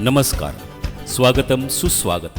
नमस्कार. स्वागतम सुस्वागत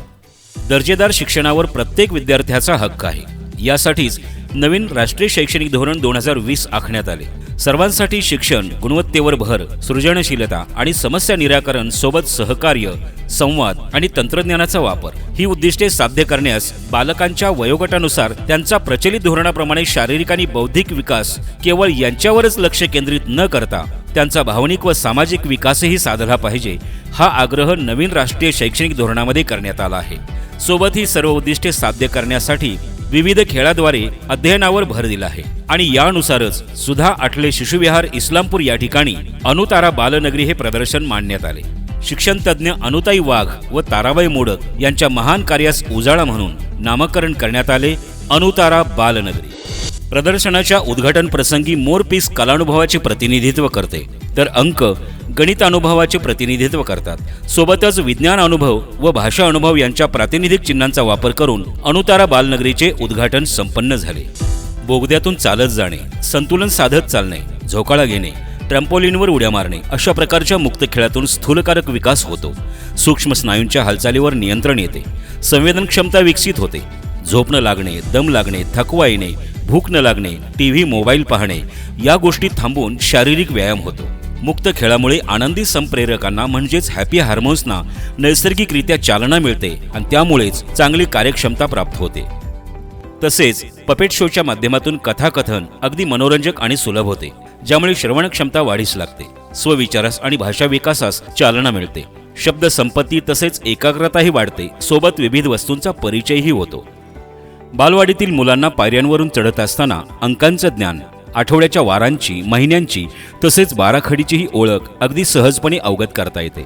दर्जेदार शिक्षणावर प्रत्येक विद्यार्थ्याचा हक्क आहे. यासाठीच नवीन राष्ट्रीय शैक्षणिक धोरण दोन हजार वीस आखण्यात आले. सर्वांसाठी शिक्षण गुणवत्तेवर भर सृजनशीलता आणि समस्या निराकरण सोबत सहकार्य संवाद आणि तंत्रज्ञानाचा वापर ही उद्दिष्टे साध्य करण्यास बालकांच्या वयोगटानुसार त्यांचा प्रचलित धोरणाप्रमाणे शारीरिक आणि बौद्धिक विकास केवळ यांच्यावरच लक्ष केंद्रित न करता त्यांचा भावनिक व सामाजिक विकासही साधला पाहिजे हा आग्रह नवीन राष्ट्रीय शैक्षणिक धोरणामध्ये करण्यात आला आहे. सोबत ही सर्व उद्दिष्टे साध्य करण्यासाठी विविध खेळाद्वारे अध्ययनावर भर दिला आहे. आणि यानुसारच सुधा आठले शिशुविहार इस्लामपूर या ठिकाणी अनुतारा बालनगरी हे प्रदर्शन मांडण्यात आले. शिक्षणतज्ञ अनुताई वाघ व ताराबाई मोडक यांच्या महान कार्यास उजाळा म्हणून नामकरण करण्यात आले अनुतारा बालनगरी. प्रदर्शनाच्या उद्घाटन प्रसंगी मोरपीस कलानुभवाचे प्रतिनिधित्व करते. तर अंक गणित अनुभवाचे प्रतिनिधित्व करतात. सोबतच विज्ञान अनुभव व भाषा अनुभव यांच्या प्रातिनिधिक चिन्हांचा वापर करून अनुतारा बालनगरीचे उद्घाटन संपन्न झाले. बोगद्यातून चालत जाणे संतुलन साधत चालणे झोकाळा घेणे ट्रम्पोलिनवर उड्या मारणे अशा प्रकारच्या मुक्त खेळातून स्थूलकारक विकास होतो. सूक्ष्म स्नायूंच्या हालचालीवर नियंत्रण येते. संवेदन क्षमता विकसित होते. झोपणं लागणे दम लागणे थकवा येणे भूक न लागणे टी व्ही मोबाईल पाहणे या गोष्टी थांबून शारीरिक व्यायाम होतो. मुक्त खेळामुळे आनंदी संप्रेरकांना म्हणजेच हॅपी हार्मोन्सना नैसर्गिकरित्या चालना मिळते आणि त्यामुळेच चांगली कार्यक्षमता प्राप्त होते. तसेच पपेट शोच्या माध्यमातून कथाकथन अगदी मनोरंजक आणि सुलभ होते ज्यामुळे श्रवणक्षमता वाढीस लागते स्वविचारास आणि भाषा विकासास चालना मिळते शब्द संपत्ती तसेच एकाग्रताही वाढते सोबत विविध वस्तूंचा परिचयही होतो. बालवाडीतील मुलांना पायऱ्यांवरून चढत असताना अंकांचं ज्ञान आठवड्याच्या वारांची महिन्यांची तसेच बाराखडीचीही ओळख अगदी सहजपणे अवगत करता येते.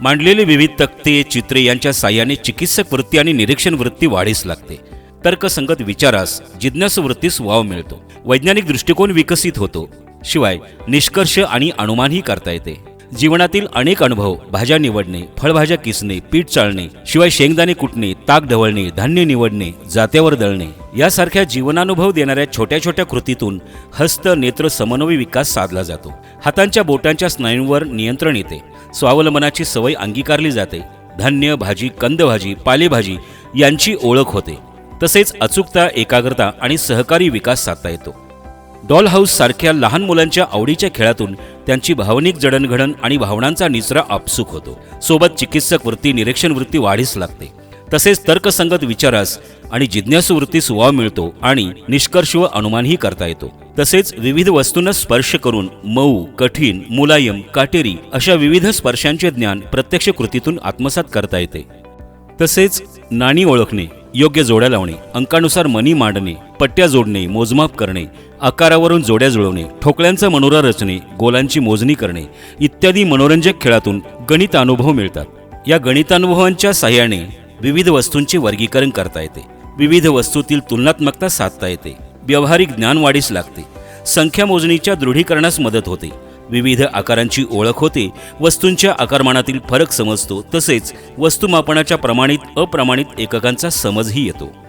मांडलेले विविध तक्ते चित्रे यांच्या साह्याने चिकित्सक वृत्ती आणि निरीक्षण वृत्ती वाढीस लागते. तर्कसंगत विचारास जिज्ञास वृत्तीस वाव मिळतो. वैज्ञानिक दृष्टिकोन विकसित होतो. शिवाय निष्कर्ष आणि अनुमानही करता येते. जीवनातील अनेक अनुभव भाज्या निवडणे फळभाज्या किसणे पीठ चाळणे शिवाय शेंगदाणे कुटणे ताक ढवळणे धान्य निवडणे जात्यावर दळणे यासारख्या जीवनानुभव देणाऱ्या छोट्या छोट्या कृतीतून हस्त नेत्र समन्वय विकास साधला जातो. हातांच्या बोटांच्या स्नायूंवर नियंत्रण येते. स्वावलंबनाची सवय अंगीकारली जाते. धान्य भाजी कंदभाजी पालेभाजी यांची ओळख होते. तसेच अचूकता एकाग्रता आणि सहकारी विकास साधता येतो. डॉल हाऊस सारख्या लहान मुलांच्या आवडीच्या खेळातून त्यांची भावनिक जडणघडण आणि भावनांचा निचरा आपसूक होतो. सोबत चिकित्सक वृत्ती निरीक्षण वृत्ती वाढीस लागते. तसेच तर्कसंगत विचारास आणि जिज्ञासू वृत्तीस वाव मिळतो आणि निष्कर्ष व अनुमानही करता येतो. तसेच विविध वस्तूंना स्पर्श करून मऊ कठीण मुलायम काटेरी अशा विविध स्पर्शांचे ज्ञान प्रत्यक्ष कृतीतून आत्मसात करता येते. तसेच नाणी ओळखणे योग्य जोड्या लावणे अंकानुसार मनी मांडणे पट्ट्या जोडणे मोजमाप करणे आकारावरून जोड्या जुळवणे ठोकळ्यांचा मनोरा रचणे गोलांची मोजणी करणे इत्यादी मनोरंजक खेळातून गणित अनुभव मिळतात. या गणितानुभवांच्या साह्याने विविध वस्तूंचे वर्गीकरण करता येते. विविध वस्तूतील तुलनात्मकता साधता येते. व्यावहारिक ज्ञान वाढीस लागते. संख्या मोजणीच्या दृढीकरणास मदत होते. विविध आकारांची ओळख होते. वस्तूंच्या आकारमानातील फरक समजतो. तसेच वस्तुमापनाच्या प्रमाणित अप्रमाणित एककांचा समजही येतो.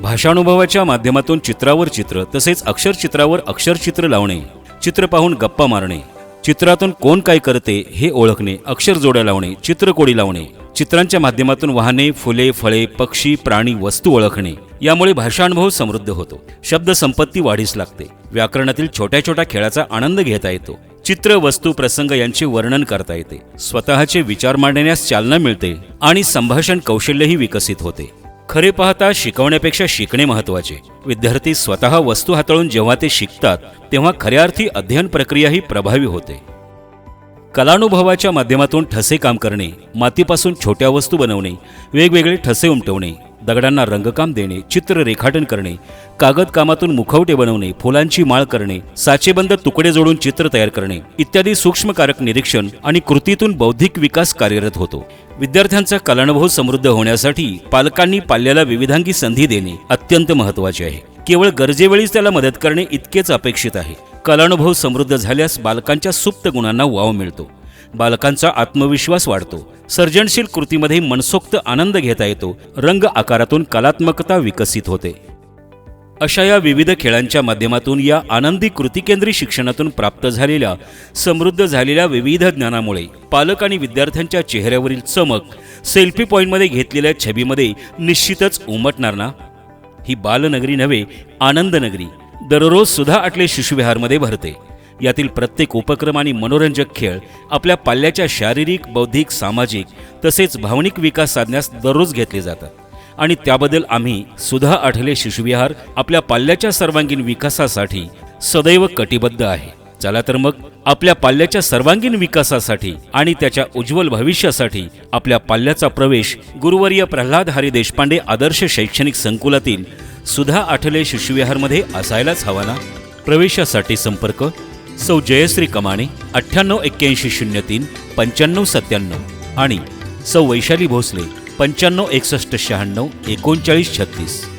भाषानुभवाच्या माध्यमातून चित्रावर चित्र तसेच अक्षरचित्रावर अक्षरचित्र लावणे चित्र पाहून गप्पा मारणे चित्रातून कोण काय करते हे ओळखणे अक्षर जोड्या लावणे चित्रकोडी लावणे चित्रांच्या माध्यमातून वाहने फुले फळे पक्षी प्राणी वस्तू ओळखणे यामुळे भाषानुभव समृद्ध होतो. शब्द संपत्ती वाढीस लागते. व्याकरणातील छोट्या छोट्या खेळाचा आनंद घेता येतो. चित्र वस्तू प्रसंग यांचे वर्णन करता येते. स्वतःचे विचार मांडण्यास चालना मिळते आणि संभाषण कौशल्यही विकसित होते. खरे पाहता शिकवण्यापेक्षा शिकणे महत्त्वाचे विद्यार्थी स्वतः वस्तू हाताळून जेव्हा ते शिकतात तेव्हा खऱ्या अर्थी अध्ययन प्रक्रियाही प्रभावी होते. कलानुभवाच्या माध्यमातून ठसे काम करणे मातीपासून छोट्या वस्तू बनवणे वेगवेगळे ठसे उमटवणे दगडांना रंगकाम देणे चित्र रेखाटन करणे कागद कामातून मुखवटे बनवणे फुलांची माळ करणे साचेबंद तुकडे जोडून चित्र तयार करणे इत्यादी सूक्ष्मकारक निरीक्षण आणि कृतीतून बौद्धिक विकास कार्यरत होतो. विद्यार्थ्यांचा कलानुभव समृद्ध होण्यासाठी पालकांनी पाल्याला विविधांगी संधी देणे अत्यंत महत्त्वाचे आहे. केवळ गरजेवेळीच त्याला मदत करणे इतकेच अपेक्षित आहे. कलानुभव समृद्ध झाल्यास बालकांच्या सुप्त गुणांना वाव मिळतो. बालकांचा आत्मविश्वास वाढतो. सर्जनशील कृतीमध्ये मनसोक्त आनंद घेता येतो. रंग आकारातून कलात्मकता विकसित होते. अशा या विविध खेळांच्या माध्यमातून या आनंदी कृतिकेंद्री शिक्षणातून प्राप्त झालेल्या समृद्ध झालेल्या विविध ज्ञानामुळे पालक आणि विद्यार्थ्यांच्या चेहऱ्यावरील चमक सेल्फी पॉईंटमध्ये घेतलेल्या छबीमध्ये निश्चितच उमटणार ना? ही बालनगरी नव्हे आनंदनगरी. दररोज सुद्धा आटले शिशुविहारमध्ये भरते. यातील प्रत्येक उपक्रम आणि मनोरंजक खेळ आपल्या पाल्याच्या शारीरिक बौद्धिक सामाजिक तसेच भावनिक विकास साधण्यास दररोज घेतले जातात. आणि त्याबद्दल आम्ही सुधा आठले शिशुविहार आपल्या पाल्याच्या सर्वांगीण विकासासाठी सदैव कटिबद्ध आहे. चला तर मग आपल्या पाल्याच्या सर्वांगीण विकासासाठी आणि त्याच्या उज्ज्वल भविष्यासाठी आपल्या पाल्याचा प्रवेश गुरुवर्य प्रल्हाद हरी देशपांडे आदर्श शैक्षणिक संकुलातील सुधा आठले शिशुविहारमध्ये असायलाच हवा ना? प्रवेशासाठी संपर्क सौ जयश्री कमाणे अठ्ठ्याण्णव एक्क्याऐंशी शून्य तीन पंच्याण्णव सत्त्याण्णव आणि सौ वैशाली भोसले पंच्याण्णव एकसष्ट शहाण्णव एकोणचाळीस छत्तीस.